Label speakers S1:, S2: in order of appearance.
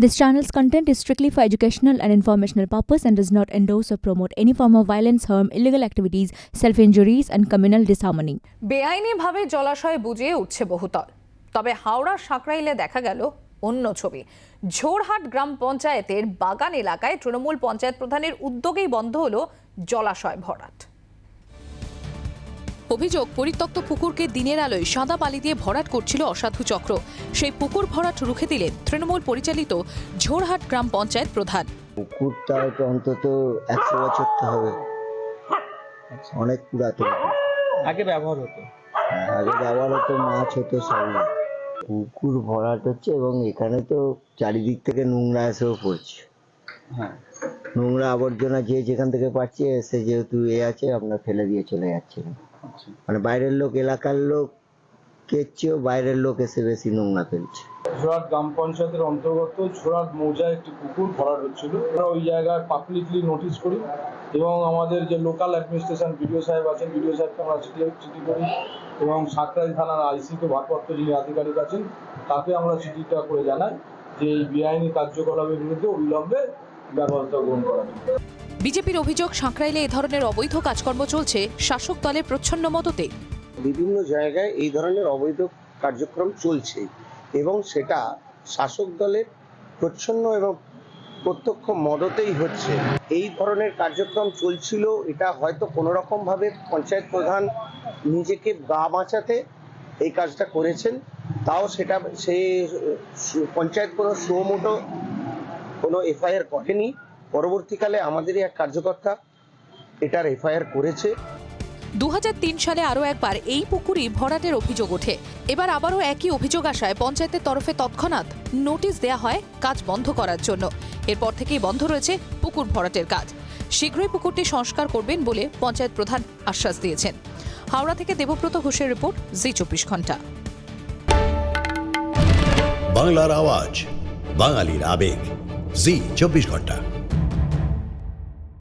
S1: This channel's content is strictly for educational and informational purpose and does not endorse or promote any form of violence, harm, illegal activities, self-injuries and communal disharmony.
S2: বেআইনিভাবে জলাশয় বুঝিয়ে উঠছে বহুতল তবে হাওড়ার সাঁকরাইলে দেখা গেল অন্য ছবি ঝোরহাট গ্রাম পঞ্চায়েতের বাগান এলাকায় তৃণমূল পঞ্চায়েত প্রধানের উদ্যোগেই বন্ধ হলো জলাশয় ভরাট
S3: অভিযোগ পরিত্যক্ত পুকুরকে দিনের আলোয় সাদা বালি দিয়ে ভরাট করছিল অসাধু চক্র। সেই পুকুর ভরাট রুখে দিলেন তৃণমূল পরিচালিত ঝোরহাট গ্রাম পঞ্চায়েত প্রধান।
S4: পুকুরটা তো অন্তত একশো বছর তো হবে। অনেক পুরাতন।
S5: আগে ব্যবহার হতো।
S4: আগে ব্যবহার হতো মাছ হতো সব পুকুর ভরাট হচ্ছে এবং এখানে তো চারিদিক থেকে নোংরা এসেও পড়ছে।
S5: হ্যাঁ।
S4: নোংরা আবর্জনা যে যেখান থেকে পাচ্ছে এসে যেহেতু এ আছে আপনার ফেলে দিয়ে চলে যাচ্ছে।
S5: আচ্ছা।
S4: মানে বাইরের লোক এলাকার লোক কেচছেও বাইরের লোক এসে বেশি নোংরা ফেলছে।
S5: ঝোড়াট গ্রাম পঞ্চায়েতের অন্তর্গত ঝোড়াট মৌজায় একটি পুকুর ভরাট হচ্ছিল। আমরা ওই জায়গায় পাবলিকলি নোটিশ করি এবং আমাদের যে লোকাল অ্যাডমিনিস্ট্রেশন বিডিও সাহেব আছেন বিডিও সাহেবকে আমরা চিঠি চিঠি করি এবং সাঁকরাইল থানার আইসিকে ভারপ্রাপ্ত যিনি আধিকারিক আছেন তাকে আমরা চিঠিটা করে জানাই যে এই বেআইনি কার্যকলাপের বিরুদ্ধে অবিলম্বে ব্যবস্থা গ্রহণ করা।
S3: বিজেপির অভিযোগ সাঁকরাইলে এ ধরনের অবৈধ কাজকর্ম চলছে শাসক দলের প্রচ্ছন্ন মদতে।
S6: বিভিন্ন জায়গায় এই ধরনের অবৈধ কার্যক্রম চলছে এবং সেটা শাসক দলের প্রচ্ছন্ন এবং প্রত্যক্ষ মদতেই হচ্ছে। এই ধরনের কার্যক্রম চলছিল এটা হয়তো কোনো রকম ভাবে পঞ্চায়েত প্রধান নিজেকে গা বাঁচাতে এই কাজটা করেছেন তাও সেটা সে পঞ্চায়েত কোনো সুমোটো কোনো এফআইআর করেনি। পরবর্তীকালে আমাদেরই এক কার্যকর্তা এটার এফআইআর করেছে।
S3: দু হাজার তিন সালে আরও একবার এই পুকুরই ভরাটের অভিযোগ ওঠে। এবার আবারও একই অভিযোগ আসায় পঞ্চায়েতের তরফে তৎক্ষণাৎ নোটিশ দেয়া হয় কাজ বন্ধ করার জন্য। এরপর থেকেই বন্ধ রয়েছে পুকুর ভরাটের কাজ। শীঘ্রই পুকুরটি সংস্কার করবেন বলে পঞ্চায়েত প্রধান আশ্বাস দিয়েছেন। হাওড়া থেকে দেবব্রত ঘোষের রিপোর্ট জি চব্বিশ ঘণ্টা।
S7: বাংলার আওয়াজ বাঙালির আবেগ। জি চব্বিশ ঘণ্টা।